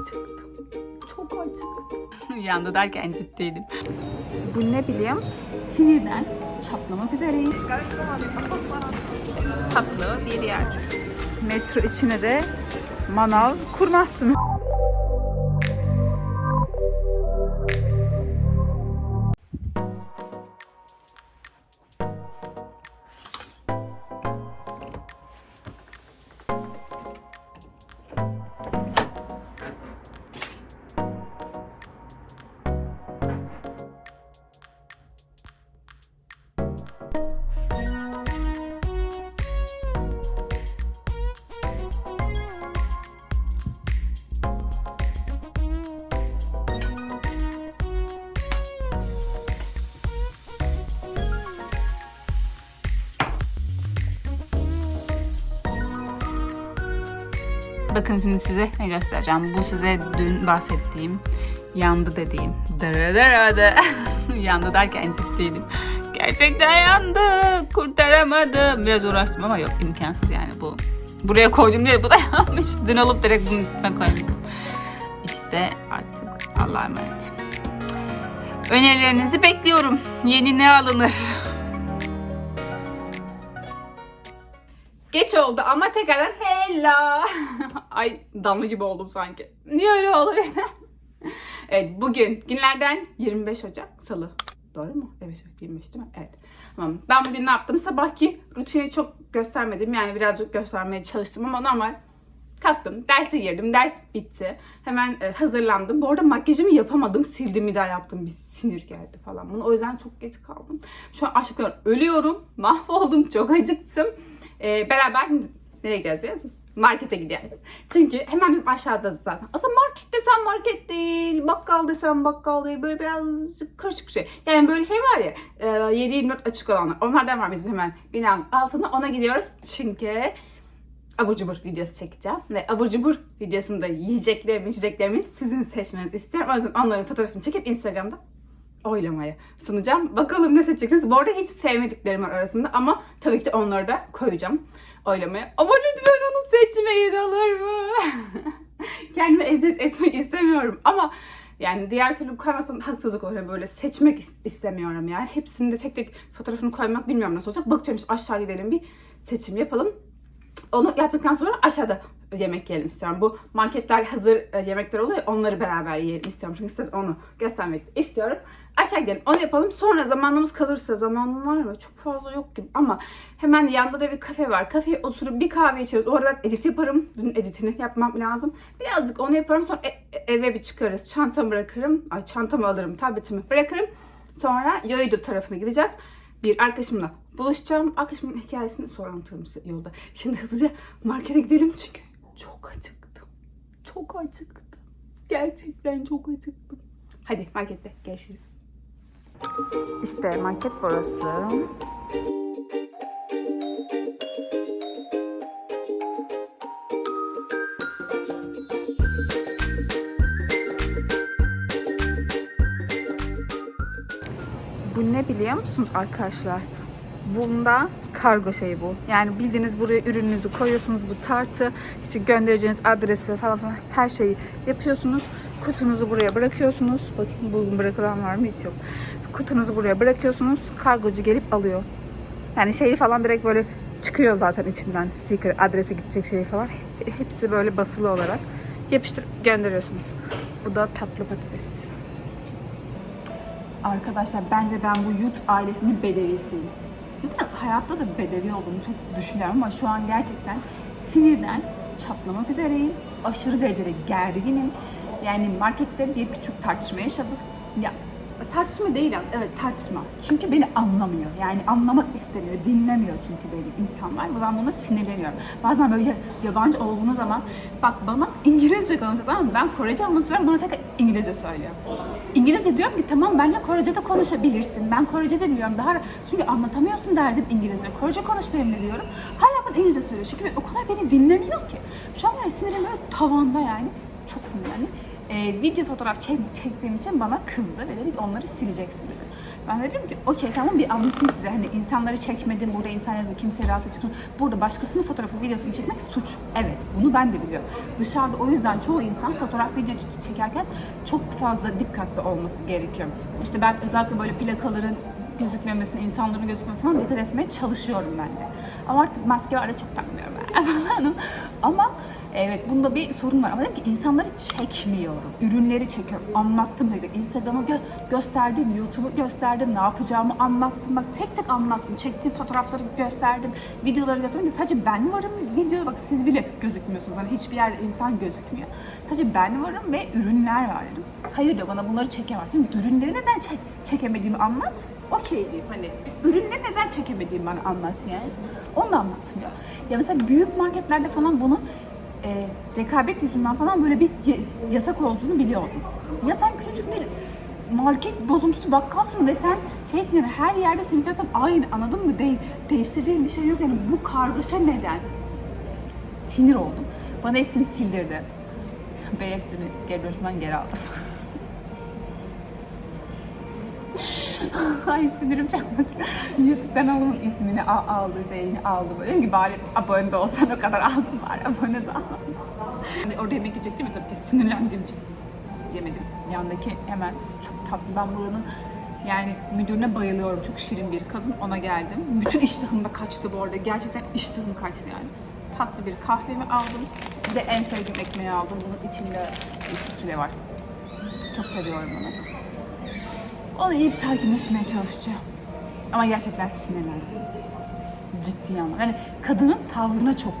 acıktım. Çok acıktım. Yandı derken ciddiydim. Bu ne musun? Sinirden çatlamak üzereyim. Tatlı bir yer çünkü. Metro içine de manav kurmazsınız. Bakın şimdi size ne göstereceğim. Bu size dün bahsettiğim, yandı dediğim. Dırı dı. yandı derken ciddiydim. Gerçekten yandı. Kurtaramadım. Biraz uğraştım ama yok imkansız yani bu. Buraya koydum diye bu da yanmış. Dün alıp direkt bunun üstüne koymuştum. De artık Allah'a emanet. Önerilerinizi bekliyorum. Yeni ne alınır? Oldu ama tekrardan hello. Ay damla gibi oldum sanki. Niye öyle oldu evet bugün günlerden 25 Ocak Salı. Doğru mu? Evet evet 25 değil mi? Evet. Tamam. Ben bugün ne yaptım? Sabahki rutini çok göstermedim. Yani birazcık göstermeye çalıştım ama normal kalktım. Derse girdim. Ders bitti. Hemen e, hazırlandım. Bu arada makyajımı yapamadım. Sildim bir daha yaptım. Bir sinir geldi falan. Bunu o yüzden çok geç kaldım. Şu an açlıktan ölüyorum. Mahvoldum. Çok acıktım. E, beraber nereye gideceğiz? Markete gideceğiz. Çünkü hemen bizim aşağıda zaten. Aslında market desem market değil, bakkal desem bakkal değil. Böyle birazcık karışık bir şey. Yani böyle şey var ya, e, 7-24 açık olanlar. Onlardan var bizim hemen binanın altında. Ona gidiyoruz çünkü abur cubur videosu çekeceğim. Ve abur cubur videosunda yiyeceklerimi, içeceklerimi sizin seçmenizi istiyorum. O yüzden onların fotoğrafını çekip Instagram'da oylamaya sunacağım. Bakalım ne seçeceksiniz. Bu arada hiç sevmediklerim var arasında ama tabii ki de onları da koyacağım oylamaya. Ama lütfen onu seçmeyin olur mu? Kendime eziyet etmek istemiyorum ama yani diğer türlü koymazsam haksızlık olur. Yani Böyle seçmek is- istemiyorum yani. Hepsini de tek tek fotoğrafını koymak bilmiyorum nasıl olacak. Bakacağım işte aşağı gidelim bir seçim yapalım. Onu yaptıktan sonra aşağıda yemek yiyelim istiyorum. Bu marketler hazır e, yemekler oluyor onları beraber yiyelim istiyorum. Çünkü size onu göstermek istiyorum. Aşağı gidelim onu yapalım. Sonra zamanımız kalırsa zamanım var mı? Çok fazla yok gibi ama hemen yanında da bir kafe var. Kafeye oturup bir kahve içeriz. Orada biraz edit yaparım. Dün editini yapmam lazım. Birazcık onu yaparım. Sonra e- e- eve bir çıkarız. Çantamı bırakırım. Ay çantamı alırım. Tabletimi bırakırım. Sonra Yoido tarafına gideceğiz bir arkadaşımla buluşacağım. Arkadaşımın hikayesini size yolda. Şimdi hızlıca markete gidelim çünkü çok acıktım. Çok acıktım. Gerçekten çok acıktım. Hadi markette görüşürüz. İşte market burası. Bu ne biliyor musunuz arkadaşlar? Bunda kargo şeyi bu. Yani bildiğiniz buraya ürününüzü koyuyorsunuz. Bu tartı, işte göndereceğiniz adresi falan falan her şeyi yapıyorsunuz. Kutunuzu buraya bırakıyorsunuz. Bakın bugün bırakılan var mı? Hiç yok. Kutunuzu buraya bırakıyorsunuz. Kargocu gelip alıyor. Yani şeyi falan direkt böyle çıkıyor zaten içinden. Sticker, adresi gidecek şeyi falan. Hepsi böyle basılı olarak yapıştırıp gönderiyorsunuz. Bu da tatlı patates. Arkadaşlar bence ben bu YouTube ailesinin bedevisiyim. Zaten hayatta da bedevi olduğumu çok düşünüyorum ama şu an gerçekten sinirden çatlamak üzereyim. Aşırı derecede gerginim. Yani markette bir küçük tartışma yaşadık. Ya tartışma değil aslında, evet tartışma. Çünkü beni anlamıyor. Yani anlamak istemiyor, dinlemiyor çünkü benim insanlar. Ben buna sinirleniyorum. Bazen böyle ya- yabancı olduğunuz zaman, bak bana İngilizce konuşuyor tamam mı? Ben Korece anlatıyorum, bana tekrar İngilizce söylüyor. İngilizce diyorum ki tamam benimle Korece'de konuşabilirsin. Ben Korece'de biliyorum. Daha çünkü anlatamıyorsun derdim İngilizce. Korece konuş benimle diyorum. Hala bana İngilizce söylüyor. Çünkü o kadar beni dinlemiyor ki. Şu an ya sinirim böyle tavanda yani. Çok sinirlendim. Ee, video fotoğraf çek- çektiğim için bana kızdı ve dedi ki onları sileceksin dedi. Ben de dedim ki okey tamam bir anlatayım size. Hani insanları çekmedim, burada insanları kimseye rahatsız çıkın. Burada başkasının fotoğrafı, videosunu çekmek suç. Evet, bunu ben de biliyorum. Dışarıda o yüzden çoğu insan fotoğraf, video çekerken çok fazla dikkatli olması gerekiyor. İşte ben özellikle böyle plakaların gözükmemesine, insanların gözükmemesine falan dikkat etmeye çalışıyorum ben de. Ama artık maske var çok takmıyorum ben. Ama evet bunda bir sorun var. Ama dedim ki insanları çekmiyorum. Ürünleri çekiyorum. Anlattım dedim. Instagram'a gö- gösterdim, YouTube'u gösterdim, ne yapacağımı anlattım. Bak tek tek anlattım. Çektiğim fotoğrafları gösterdim. Videoları gösterdim. Sadece ben varım. Video bak siz bile gözükmüyorsunuz. Hani hiçbir yerde insan gözükmüyor. Sadece ben varım ve ürünler var dedim. Hayır diyor bana bunları çekemezsin. Ürünleri neden çek çekemediğimi anlat. Okey diyeyim hani ürünleri neden çekemediğimi bana anlat yani. Onu da anlatmıyor. Ya mesela büyük marketlerde falan bunun e, rekabet yüzünden falan böyle bir yasak olduğunu biliyordum. Ya sen küçücük bir market bozuntusu bakkalsın ve sen şeysin yani her yerde senin fiyatın aynı anladın mı? Değil. Değiştireceğin bir şey yok yani bu kargaşa neden? Sinir oldum. Bana hepsini sildirdi. Ben hepsini geri dönüşümden geri aldım. Ay sinirim çakmasın. YouTube'dan alımın ismini a- aldı, şeyini aldı. Dedim ki bari abone de olsan o kadar aldım bari abone de al. Hani orada yemek yiyecektim ya tabii ki sinirlendiğim için yemedim. Yandaki hemen çok tatlı. Ben buranın yani müdürüne bayılıyorum. Çok şirin bir kadın. Ona geldim. Bütün iştahım da kaçtı bu arada. Gerçekten iştahım kaçtı yani. Tatlı bir kahvemi aldım. Bir de en sevdiğim ekmeği aldım. Bunun içinde bir fasulye var. Çok seviyorum onu. Onu yiyip sakinleşmeye çalışacağım. Ama gerçekten sinirlendim. Ciddi anlamda. Yani kadının tavrına çok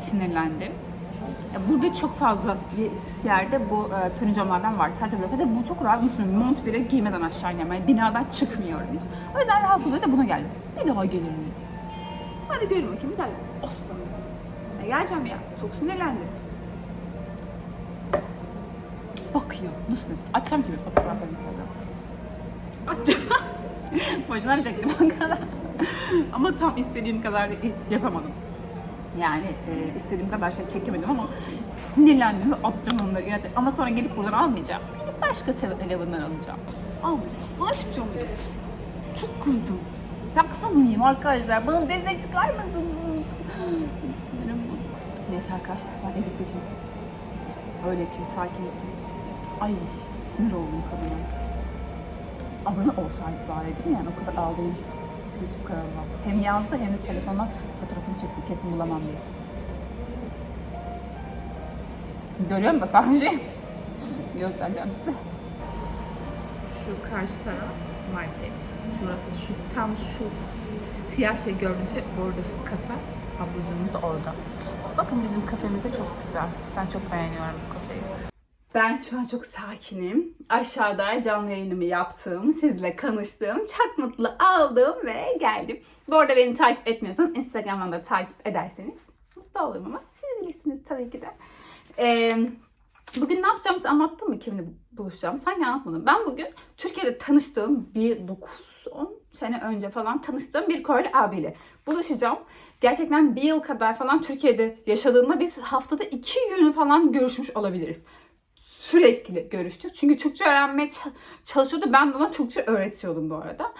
sinirlendim. Burada çok fazla bir yerde bu e, pönücamlardan var. Sadece blokada bu çok rahat musun? Mont bile giymeden aşağı iniyorum. Yani binadan çıkmıyorum hiç. O yüzden rahat oluyor da buna geldim. Bir daha gelirim. Hadi görün bakayım bir daha. Aslanım. Ya geleceğim ya. Çok sinirlendim. Bakıyor. Nasıl? Açacağım şimdi fotoğrafları Instagram. Açacağım. Boşuna çektim o kadar. ama tam istediğim kadar yapamadım. Yani e, istediğim kadar şey çekemedim ama sinirlendim ve attım onları. inat- Ama sonra gelip buradan almayacağım. Gidip başka Eleven'dan alacağım. Almayacağım. Hiçbir şey olmayacak. Çok kızdım. Haksız mıyım arkadaşlar? Bana destek çıkar mısınız? Sinirim bu. Neyse arkadaşlar ben edit. Öyle yapayım sakinleşeyim. Ay sinir oldum kadına. Abone olsaydı bari değil mi? Yani o kadar ağlayıcı YouTube kanalıma. Hem yazdı hem de telefonla fotoğrafını çekti kesin bulamam diye. Görüyor musun karşı? Göstereceğim size. Şu karşı taraf market. Şurası şu tam şu siyah şey gördüğünüz şey orada kasa. Ablacığımız orada. Bakın bizim kafemize çok güzel. Ben çok beğeniyorum bu. Ben şu an çok sakinim. Aşağıda canlı yayınımı yaptım. Sizle konuştum. Çok mutlu oldum ve geldim. Bu arada beni takip etmiyorsanız Instagram'dan da takip ederseniz mutlu olurum ama siz bilirsiniz tabii ki de. Ee, bugün ne yapacağımızı anlattım mı kimle buluşacağım? Sanki anlatmadım. Ben bugün Türkiye'de tanıştığım bir 9-10 sene önce falan tanıştığım bir Koreli abiyle buluşacağım. Gerçekten bir yıl kadar falan Türkiye'de yaşadığında biz haftada iki gün falan görüşmüş olabiliriz sürekli görüştük. Çünkü Türkçe öğrenmeye çalışıyordu. Ben ona Türkçe öğretiyordum bu arada.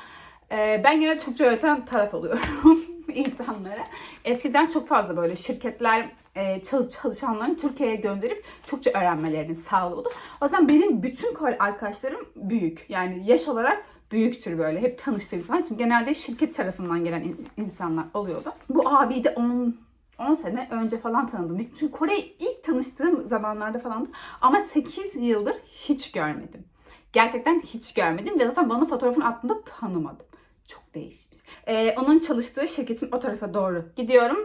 Ee, ben yine Türkçe öğreten taraf oluyorum insanlara. Eskiden çok fazla böyle şirketler e, çalış- çalışanlarını Türkiye'ye gönderip Türkçe öğrenmelerini sağlıyordu. O yüzden benim bütün Kore arkadaşlarım büyük. Yani yaş olarak büyüktür böyle. Hep tanıştığım insanlar. Çünkü genelde şirket tarafından gelen in- insanlar oluyordu. Bu abiyi de 10 10 sene önce falan tanıdım. Çünkü Kore'yi ilk tanıştığım zamanlarda falan ama 8 yıldır hiç görmedim. Gerçekten hiç görmedim ve zaten bana fotoğrafını attığında tanımadım. Çok değişmiş. Ee, onun çalıştığı şirketin o tarafa doğru gidiyorum.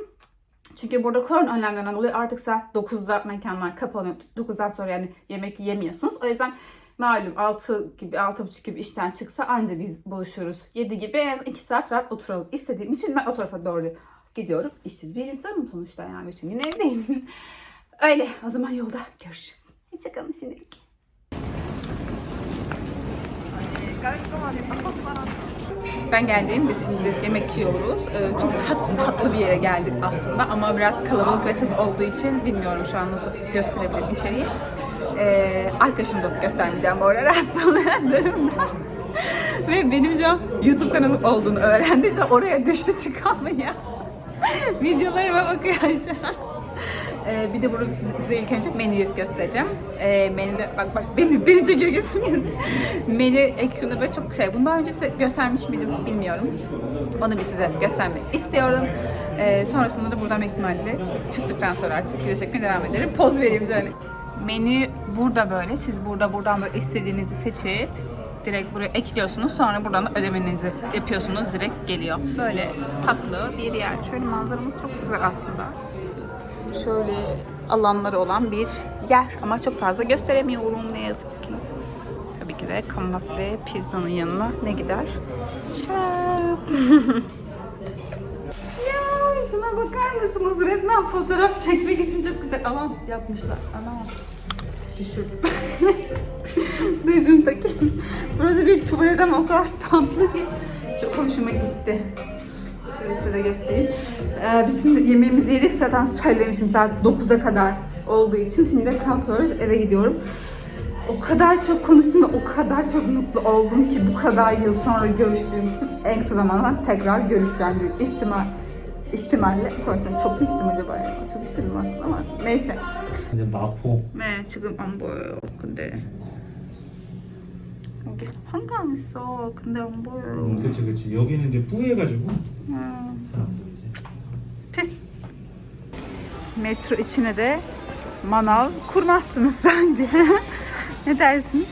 Çünkü burada korona önlemlerinden dolayı artık saat 9'da mekanlar kapanıyor. 9'dan sonra yani yemek yemiyorsunuz. O yüzden malum 6 gibi 6.30 gibi işten çıksa anca biz buluşuruz. 7 gibi en az 2 saat rahat oturalım istediğim için ben o tarafa doğru gidiyorum. İşsiz bir insanım sonuçta yani bütün gün evdeyim. Öyle o zaman yolda görüşürüz. Hoşçakalın şimdilik. Ben geldim biz şimdi yemek yiyoruz. Ee, çok tat, tatlı bir yere geldik aslında ama biraz kalabalık ve ses olduğu için bilmiyorum şu an nasıl gösterebilirim içeriği. Ee, arkadaşımı da göstermeyeceğim bu arada oluyor durumda. Ve benim şu YouTube kanalım olduğunu öğrendi. Şu oraya düştü çıkamıyor. Videolarıma bakıyor şu an. Ee, bir de burada size, ilk önce menüyü göstereceğim. Ee, menüde bak bak beni beni çekiyor. Menü ekranı böyle çok şey. Bundan önce size göstermiş miydim bilmiyorum. Onu bir size göstermek istiyorum. Ee, sonrasında da buradan ihtimalle çıktıktan sonra artık video çekmeye devam ederim. Poz vereyim şöyle. Menü burada böyle. Siz burada buradan böyle istediğinizi seçip direkt buraya ekliyorsunuz. Sonra buradan da ödemenizi yapıyorsunuz. Direkt geliyor. Böyle tatlı bir yer. Şöyle manzaramız çok güzel aslında şöyle alanları olan bir yer ama çok fazla gösteremiyorum ne yazık ki. Tabii ki de kanvas ve pizzanın yanına ne gider? Şarap. ya şuna bakar mısınız? Resmen fotoğraf çekmek için çok güzel alan yapmışlar. Ana. Düşürdüm. Dur Burası bir tuvalet ama o kadar tatlı ki çok hoşuma gitti. Şöyle size de göstereyim. Ee, biz şimdi yemeğimizi yedik zaten söylemişim saat 9'a kadar olduğu için şimdi de kalkıyoruz eve gidiyorum. O kadar çok konuştum ve o kadar çok mutlu oldum ki bu kadar yıl sonra görüştüğüm için en kısa zamanda tekrar görüşeceğim bir ihtimal ihtimalle konuşacağım. Çok mu içtim acaba ya? Çok içtim aslında ama neyse. 이제 마포 네, 지금 안 보여요. 근데 여기 한강 있어. 근데 안 보여요. 음, 그치 그치 여기는 이제 뿌해가지고 음. 잘 안 보이지 Tüh. Metro içine de manav kurmazsınız bence. ne dersiniz?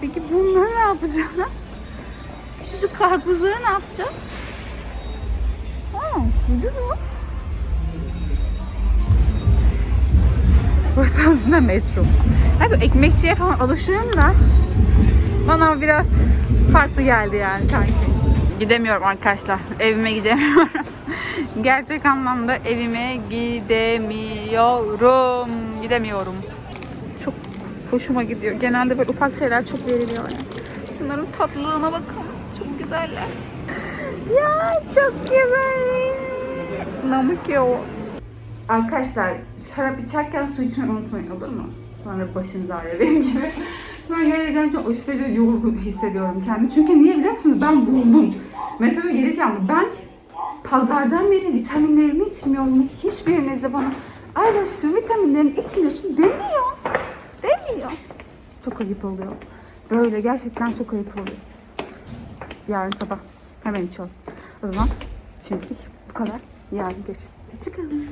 Peki bunları ne yapacağız? Küçücük karpuzları ne yapacağız? Aa, ucuzmuş. Burası aslında metro. Abi ekmekçiye falan alışıyorum da bana biraz farklı geldi yani sanki. Gidemiyorum arkadaşlar. Evime gidemiyorum. Gerçek anlamda evime gidemiyorum. Gidemiyorum. Çok hoşuma gidiyor. Genelde böyle ufak şeyler çok veriliyor. Yani. Bunların tatlılığına bakın. Çok güzeller. Ya çok güzel. Namık ya o. Arkadaşlar şarap içerken su içmeyi unutmayın olur mu? Sonra başınız ağrıyor benim gibi. Gerçekten çok aşırı derece yorgun hissediyorum kendimi. Çünkü niye biliyor musunuz? Ben buldum. Metroda gelirken ben pazardan beri vitaminlerimi içmiyorum. Hiçbiriniz de bana Aybaş'cığım vitaminlerini içmiyorsun demiyor. Demiyor. Çok ayıp oluyor. Böyle gerçekten çok ayıp oluyor. Yarın sabah hemen içiyorum. O zaman şimdilik bu kadar. Yarın görüşürüz. Hoşçakalın.